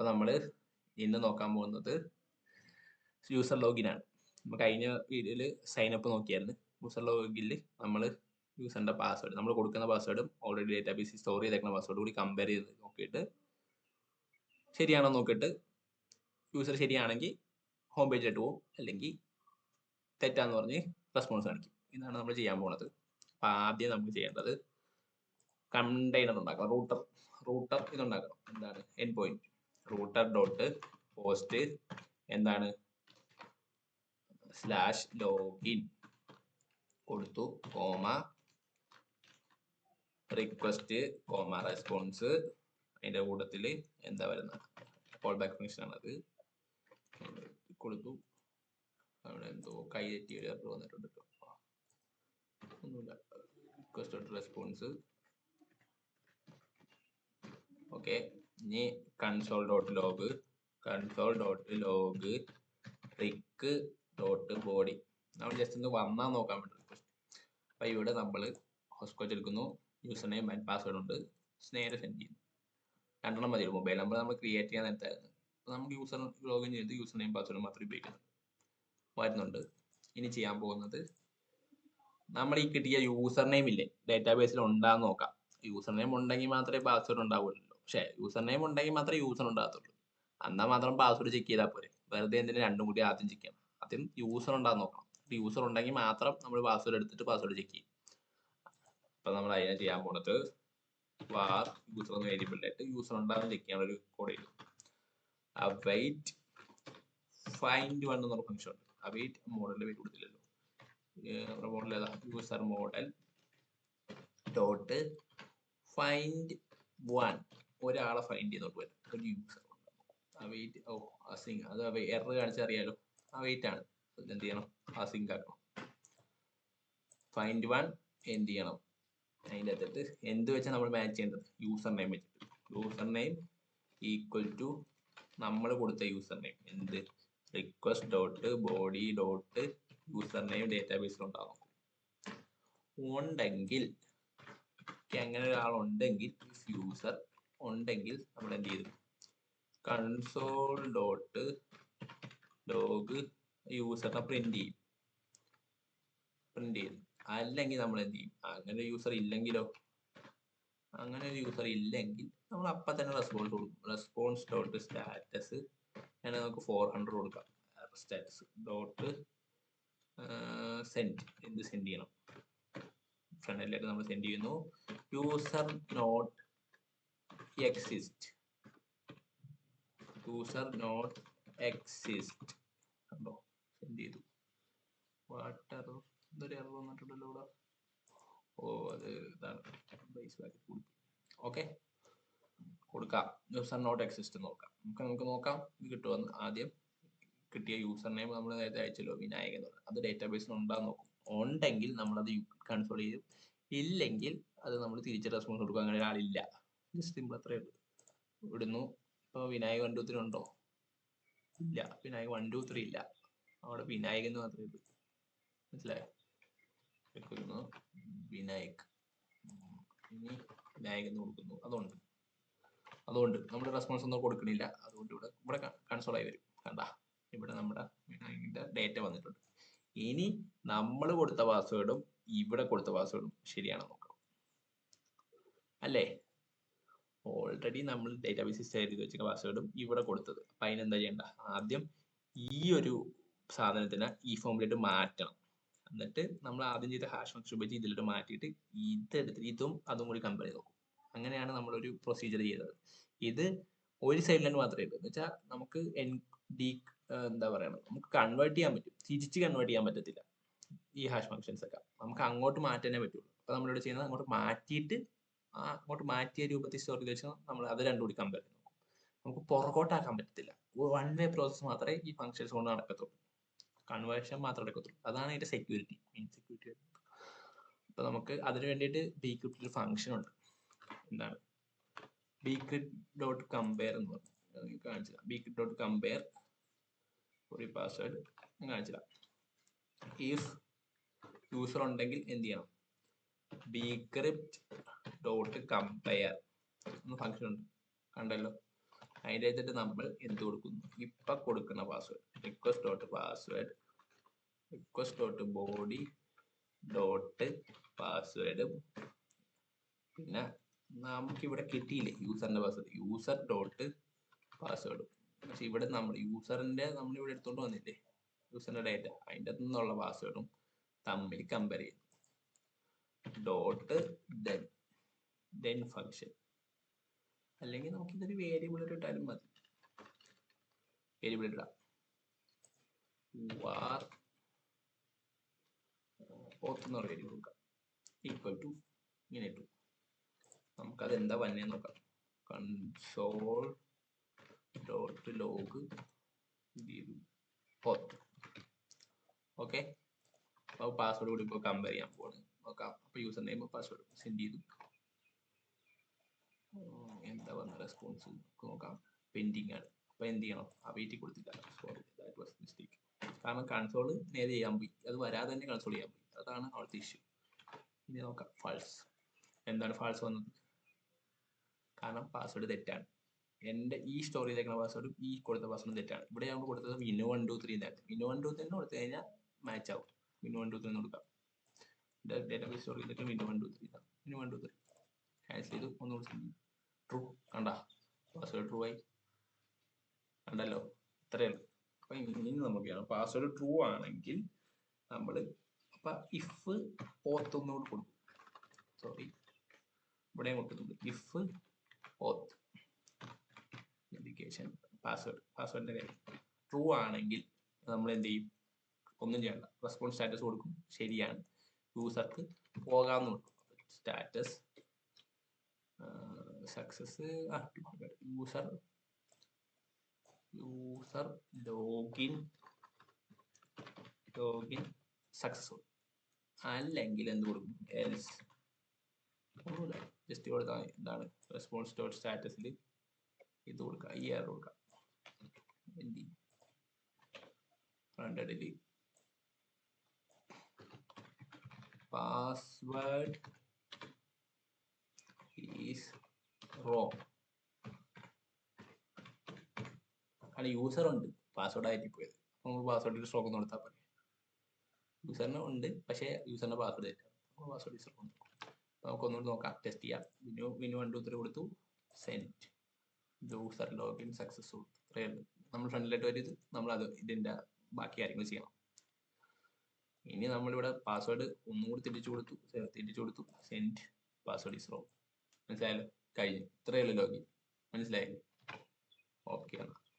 അപ്പൊ നമ്മൾ ഇന്ന് നോക്കാൻ പോകുന്നത് യൂസർ ലോഗിൻ ആണ്. നമ്മൾ കഴിഞ്ഞ വീഡിയോയിൽ സൈൻ അപ്പ് നോക്കിയായിരുന്നു. യൂസർ ലോഗിനിൽ നമ്മൾ യൂസറിന്റെ പാസ്വേഡ് നമ്മൾ കൊടുക്കുന്ന പാസ്വേഡും ഓൾറെഡി ഡേറ്റാബേസിൽ സ്റ്റോർ ചെയ്തേക്കുന്ന പാസ്വേഡ് കൂടി കമ്പയർ ചെയ്ത് നോക്കിയിട്ട് ശരിയാണോ നോക്കിയിട്ട് യൂസർ ശരിയാണെങ്കിൽ ഹോം പേജിലോട്ട് പോകും അല്ലെങ്കിൽ തെറ്റാന്ന് പറഞ്ഞ് റെസ്പോൺസ് കാണിക്കും. ഇതാണ് നമ്മൾ ചെയ്യാൻ പോകുന്നത് അപ്പം ആദ്യം നമുക്ക് ചെയ്യേണ്ടത് കണ്ടെയ്നർ ഉണ്ടാക്കണം. റൂട്ടർ റൂട്ടർ ഇതുണ്ടാക്കണം. എന്താണ്? Endpoint router dot post എന്താണ്? സ്ലാഷ് ലോഗിൻ കൊടുത്തു കോമ റിക്വസ്റ്റ് കോമ റെസ്പോൺസ് അതിന്റെ കൂട്ടത്തിൽ എന്താ വരുന്നത്? കോൾ ബാക്ക് ഫംഗ്ഷൻ ആണത് കൊടുത്തു. അവിടെ എന്തോ കൈ തെറ്റി ഒരു എറർ വന്നിട്ടുണ്ട് ട്ടോ. ഒന്നുമില്ല. റിക്വസ്റ്റ് റെസ്പോൺസ് ഓക്കെ ഇനി console dot log console dot log req dot body നമ്മൾ ജസ്റ്റ് ഒന്ന് വന്നാൽ നോക്കാൻ വേണ്ടി റിക്വസ്റ്റ് അപ്പം ഇവിടെ നമ്മൾ ഹോസ്കോച്ച് എടുക്കുന്നു യൂസർ നെയിം ആൻഡ് പാസ്വേഡ് ഉണ്ട്. സ്നേഹം സെൻഡ് ചെയ്യുന്നു. രണ്ടെണ്ണം മതി മൊബൈൽ നമ്പർ നമ്മൾ ക്രിയേറ്റ് ചെയ്യാൻ നേരത്തായിരുന്നു. അപ്പോൾ നമുക്ക് യൂസർ ലോഗിൻ ചെയ്ത് യൂസർ നെയിം പാസ്വേഡ് മാത്രം ഉപയോഗിക്കുന്നു വരുന്നുണ്ട്. ഇനി ചെയ്യാൻ പോകുന്നത് നമ്മൾ ഈ കിട്ടിയ യൂസർ നെയിം ഇല്ലേ ഡേറ്റാബേസിൽ ഉണ്ടാന്ന് നോക്കാം. യൂസർ നെയിം ഉണ്ടെങ്കിൽ മാത്രമേ പാസ്വേഡ് ഉണ്ടാവുള്ളൂ. പക്ഷേ യൂസർ നെയിം ഉണ്ടെങ്കിൽ മാത്രമേ യൂസർ ഉണ്ടാകത്തുള്ളൂ. എന്നാൽ മാത്രം പാസ്വേഡ് ചെക്ക് ചെയ്താൽ പോരെ. വെറുതെ എന്തിനും രണ്ടും കൂടി ആദ്യം ചെക്ക് ചെയ്യണം ആദ്യം യൂസർ ഉണ്ടാകുന്ന നോക്കണം. യൂസർ ഉണ്ടെങ്കിൽ മാത്രം നമ്മൾ പാസ്വേഡ് എടുത്തിട്ട് പാസ്വേഡ് ചെക്ക് ചെയ്യും. അപ്പം നമ്മൾ അതിനെ ചെയ്യാൻ പോണത് വാർ യൂസർ എന്ന വേരിയബിളിലായിട്ട് യൂസർ ഉണ്ടാകുന്ന ചെക്ക് ചെയ്യാൻ ഒരു കോഡ് ചെയ്തു വെയിറ്റ് ഫൈൻഡ് വൺ എന്നൊരു ഫംഗ്ഷൻ ഉണ്ട്. ആ വെയിറ്റ് മോഡലിൽ വെയിറ്റ് കൊടുത്തില്ലല്ലോ. നമ്മുടെ മോഡൽ ഏതാ? User model dot find one ഒരാളെ ഫൈൻഡ് ചെയ്തോട്ട് വരും ഒരു യൂസർ വെയിറ്റ് ഓ അസിങ് അത് എറർ കാണിച്ചറിയാലോ? അറിയാലോ വെയിറ്റ് ആണ്. എന്ത് ചെയ്യണം? അസിങ് ആക്കണം. ഫൈൻഡ് വൺ എന്ത് ചെയ്യണം. അതിന്റെ അകത്തിട്ട് എന്ത് വെച്ചാൽ നമ്മൾ മാച്ച് ചെയ്യേണ്ടത്? യൂസർ നെയിം വെച്ചിട്ട്. യൂസർ നെയിം ഈക്വൽ ടു നമ്മൾ കൊടുത്ത യൂസർ നെയിം എന്ത്? Request dot body dot user name ഡേറ്റാബേസിൽ ഉണ്ടാകും ഉണ്ടെങ്കിൽ അങ്ങനെ ഒരാളുണ്ടെങ്കിൽ യൂസർ ഉണ്ടെങ്കിൽ നമ്മൾ എന്ത് ചെയ്തു? കൺസോൾ ഡോട്ട് ലോഗ് യൂസറിനെ പ്രിന്റ് ചെയ്യും. പ്രിന്റ് ചെയ്യും അല്ലെങ്കിൽ നമ്മൾ എന്ത് ചെയ്യും? അങ്ങനെ യൂസർ ഇല്ലെങ്കിലോ? അങ്ങനെ ഒരു യൂസർ ഇല്ലെങ്കിൽ നമ്മൾ അപ്പം തന്നെ റെസ്പോൺസ് കൊടുക്കും. റെസ്പോൺസ് ഡോട്ട് സ്റ്റാറ്റസ് അങ്ങനെ നമുക്ക് ഫോർ ഹൺഡ്രഡ് കൊടുക്കാം. സ്റ്റാറ്റസ് ഡോട്ട് സെൻഡ് എന്ത് സെൻഡ് ചെയ്യണം? ഫ്രണ്ടിലേക്ക് നമ്മൾ സെൻഡ് ചെയ്യുന്നു. User not exist user not exist കണ്ടോ? സെൻഡ് ചെയ്തു. വാട്ടർ എന്തൊരു എറർ വന്നിട്ടുണ്ടല്ലോ ഇവിടെ. ഓ അത് ഇതാണ്. ബേസ് ഓക്കെ കൊടുക്കാം. യൂസർ നോട്ട് എക്സിസ്റ്റ് നോക്കാം. നമുക്ക് നമുക്ക് നോക്കാം. കിട്ടുമെന്ന് ആദ്യം കിട്ടിയ യൂസർ നെയിം നമ്മൾ നേരത്തെ അയച്ചല്ലോ വിനായകൻ എന്ന് പറഞ്ഞത് അത് ഡേറ്റാബേസിൽ ഉണ്ടാകും നോക്കും. ഉണ്ടെങ്കിൽ നമ്മളത് കൺസോൾ ചെയ്യും. ഇല്ലെങ്കിൽ അത് നമ്മൾ തിരിച്ച് റെസ്പോൺസ് കൊടുക്കും. അങ്ങനെ ഒരാളില്ല. ജസ്റ്റ് സിമ്പിൾ അത്രേ ഉള്ളൂ. ഇവിടുന്നു ഇപ്പോൾ വിനായക വൺ ടു ത്രീ ഉണ്ടോ ഇല്ല വിനായക വൺ ടു ത്രീ ഇല്ല. അവിടെ വിനായക് എന്ന് മാത്രമേ ഉള്ളൂ. മനസ്സിലായോ? വിനായക്. ഇനി വിനായക് എന്ന് കൊടുക്കുന്നു. അതുകൊണ്ട്. അതുകൊണ്ട് നമ്മുടെ റെസ്പോൺസ് ഒന്നും കൊടുക്കണില്ല. അതുകൊണ്ട് ഇവിടെ ഇവിടെ കൺസോൾ ആയി വരും. കണ്ട? ഇവിടെ നമ്മുടെ വിനായകിന്റെ ഡേറ്റ വന്നിട്ടുണ്ട്. ഇനി നമ്മൾ കൊടുത്ത പാസ്വേഡും ഇവിടെ കൊടുത്ത പാസ്വേഡും ശരിയാണോ നോക്കാം അല്ലേ? ഓൾറെഡി നമ്മൾ ഡേറ്റാബേസിൽ സ്റ്റോർ ചെയ്ത് വെച്ച പാസ്വേഡും ഇവിടെ കൊടുത്തത്. അപ്പം അതിനെന്താ ചെയ്യേണ്ട? ആദ്യം ഈ ഒരു സാധനത്തിന് ഈ ഫോമിലോട്ട് മാറ്റണം. എന്നിട്ട് നമ്മൾ ആദ്യം ചെയ്ത ഹാഷ് ഫംഗ്ഷൻ ഉപയോഗിച്ച് ഇതിലോട്ട് മാറ്റിയിട്ട് ഇതെടുത്തിട്ട് ഇതും അതും കൂടി കമ്പയർ ചെയ്ത് നോക്കും. അങ്ങനെയാണ് നമ്മളൊരു പ്രൊസീജിയർ ചെയ്തത്. ഇത് ഒരു സൈഡിലാണ് മാത്രമേ ഉള്ളൂ. എന്ന് വെച്ചാൽ നമുക്ക് എൻ ഡി എന്താ പറയുക നമുക്ക് കൺവേർട്ട് ചെയ്യാൻ പറ്റും. തിരിച്ച് കൺവേർട്ട് ചെയ്യാൻ പറ്റത്തില്ല ഈ ഹാഷ് ഫംഗ്ഷൻസ് ഒക്കെ. നമുക്ക് അങ്ങോട്ട് മാറ്റാനേ പറ്റുള്ളൂ. അപ്പം നമ്മളിവിടെ ചെയ്യുന്നത് അങ്ങോട്ട് മാറ്റിയിട്ട് അങ്ങോട്ട് മാറ്റിയ രൂപത്തിൽ സ്റ്റോർ ചെയ്ത് വെച്ചാൽ നമ്മൾ അത് രണ്ടും കൂടി കമ്പയർ നോക്കും. നമുക്ക് പുറകോട്ടാക്കാൻ പറ്റത്തില്ല. വൺ വേ പ്രോസസ് മാത്രമേ ഈ ഫംഗ്ഷൻസ് കൊണ്ട് നടക്കത്തുള്ളൂ. കൺവേർഷൻ മാത്രമേ നടക്കത്തുള്ളൂ. അതാണ് അതിന്റെ സെക്യൂരിറ്റി മെയിൻ സെക്യൂരിറ്റി അപ്പൊ നമുക്ക് അതിന് വേണ്ടിയിട്ട് ബീക്രിപ്റ്റിൽ ഒരു ഫംഗ്ഷൻ ഉണ്ട്. എന്താണ്? ബീക്രിപ്റ്റ് ഡോട്ട് കമ്പയർ എന്ന് പറഞ്ഞു. കാണിച്ചില്ല ബീക്രിപ്റ്റ് ഡോട്ട് കമ്പയർ ഒരു പാസ്വേഡ് കാണിച്ചില്ല ഇഫ് യൂസർ ഉണ്ടെങ്കിൽ എന്ത് ചെയ്യണം? ബീക്രിപ്റ്റ് dot compare എന്ന ഫംഗ്ഷൻ ഉണ്ട്. കണ്ടല്ലോ? അതിന്റെ അകത്തിട്ട് നമ്മൾ എന്ത് കൊടുക്കുന്നു? ഇപ്പൊ കൊടുക്കുന്ന password request dot password request dot body dot പാസ്വേഡും പിന്നെ നമുക്ക് ഇവിടെ കിട്ടിയില്ലേ യൂസറിന്റെ പാസ്വേഡ് യൂസർ ഡോട്ട് പാസ്വേഡും പക്ഷെ ഇവിടെ നമ്മൾ യൂസറിന്റെ നമ്മൾ ഇവിടെ എടുത്തോണ്ട് വന്നില്ലേ? യൂസറിന്റെ ഡേറ്റ അതിന്റെ നിന്നുള്ള പാസ്വേഡും തമ്മിൽ കമ്പയർ ചെയ്യും ഡോട്ട് ഡെൻ ഡെൻ ഫങ്ഷൻ അല്ലെങ്കിൽ നമുക്ക് ഇതൊരു വേരിയബിൾ ഇട്ടാലും മതി. വേരിയബിൾ ഇടാം. വാർ ഓത്ത് എന്ന് വേരിയബിൾ കൊടുക്കാം ഈക്വൽ ടു ഇങ്ങനെ ഇട്ടു. നമുക്കത് എന്താ വന്നേ നോക്കാം. കൺസോൾ ഡോട്ട് ലോഗ് ഓക്കെ അപ്പോൾ പാസ്വേഡ് കൂടി ഇപ്പോൾ കമ്പയർ ചെയ്യാൻ പോവാണ്. യൂസർ നെയിം പാസ്വേഡ് സെൻഡ് ചെയ്തു. എന്താ വന്ന റെസ്പോൺസ് നോക്കാം. പെൻഡിങ് ആണ്. അപ്പോൾ എന്ത് ചെയ്യണം? ആ വെയിറ്റ് കൊടുത്തില്ല. സോറി ദാറ്റ് വാസ് മിസ്റ്റേക്ക് കാരണം കൺസോൾ നേരെ ചെയ്യാൻ പോയി. അത് വരാതെ തന്നെ കൺസോൾ ചെയ്യാൻ പോയി. അതാണ് അവിടുത്തെ ഇഷ്യൂ ഇനി നോക്കാം. ഫാൾസ് എന്താണ് ഫാൾസ് വന്നത്? കാരണം പാസ്വേഡ് തെറ്റാണ്. എന്റെ ഈ സ്റ്റോറി ചെയ്തേക്കുന്ന പാസ്വേഡും ഈ കൊടുത്ത പാസ്വേഡും തെറ്റാണ്. ഇവിടെ നമ്മൾ കൊടുത്തത് വിനോ വൺ ടു ത്രീ എന്നായിരുന്നു വിനോ വൺ ടു ത്രീ കൊടുത്തു കഴിഞ്ഞാൽ മാച്ച് ആവും. വിനോ വൺ ടു ത്രീ കൊടുക്കാം. ഡേറ്റാബേസ് സ്റ്റോർ ചെയ്തിട്ട് വീണ്ടും one two three Vino one two three hash ചെയ്തു ഒന്നുകൂടി ട്രൂ കണ്ട? പാസ്വേഡ് ട്രൂ ആയി. കണ്ടല്ലോ? ഇത്രയേ ഉള്ളൂ. അപ്പൊ ഇനി നമുക്ക് ചെയ്യണം പാസ്വേഡ് ട്രൂ ആണെങ്കിൽ നമ്മൾ അപ്പൊ ഇഫ് ഓത്ത് ഒന്നുകൂടി കൊടുക്കും സോറി ഇവിടെയും കൊടുക്കുന്നുണ്ട്. ഇഫ് ഓത്ത് ഇൻഡിക്കേഷൻ പാസ്വേഡ് പാസ്വേഡിന്റെ കാര്യം. ട്രൂ ആണെങ്കിൽ നമ്മൾ എന്ത് ചെയ്യും? ഒന്നും ചെയ്യണ്ട. റെസ്പോൺസ് സ്റ്റാറ്റസ് കൊടുക്കും. ശരിയാണ്. യൂസർക്ക് പോകാമെന്ന് status. Success. User. User login. Login successful അല്ലെങ്കിൽ എന്ത് കൊടുക്കും? എൽസ്. ഒന്നുമില്ല ജസ്റ്റ് കൊടുത്താൽ. എന്താണ് റെസ്പോൺസ് ഡോട്ട് സ്റ്റാറ്റസിൽ ഇത് കൊടുക്കുക ഈ എയർ കൊടുക്കുക ഹൺഡ്രഡിൽ പാസ്വേഡ് is wrong. കാരണം യൂസർ ഉണ്ട്. പാസ്വേഡ് ആയിട്ട് പോയത് നമ്മൾ പാസ്വേഡ് സ്ട്രോക്ക് ഒന്ന് കൊടുത്താൽ പോലെ യൂസറിന് ഉണ്ട് പക്ഷേ യൂസറിന്റെ പാസ്വേഡ് തെറ്റാണ് നമ്മൾ പാസ്വേഡ് യൂസർ കൊടുക്കും നമുക്ക് നോക്കാം. ടെസ്റ്റ് ചെയ്യാം. Vinu Vinu one two three കൊടുത്തു. സെന്റ് യൂസർ ലോഗിൻ സക്സസ്ഫുൾ ഇത്രയേ ഉള്ളൂ. നമ്മൾ ഫ്രണ്ടിലായിട്ട് വരും നമ്മൾ അത് ഇതിന്റെ ബാക്കി കാര്യങ്ങൾ ചെയ്യണം. ഇനി നമ്മളിവിടെ പാസ്വേഡ് ഒന്നുകൂടി തിരിച്ചു കൊടുത്തു. തിരിച്ചു കൊടുത്തു. സെൻഡ് പാസ്വേഡ് ഈസ് റോ മനസ്സിലായല്ലോ? കഴിഞ്ഞു. ഇത്രയല്ലോ ലോഗിൻ മനസ്സിലായില്ലേ? ഓക്കെ എന്നാൽ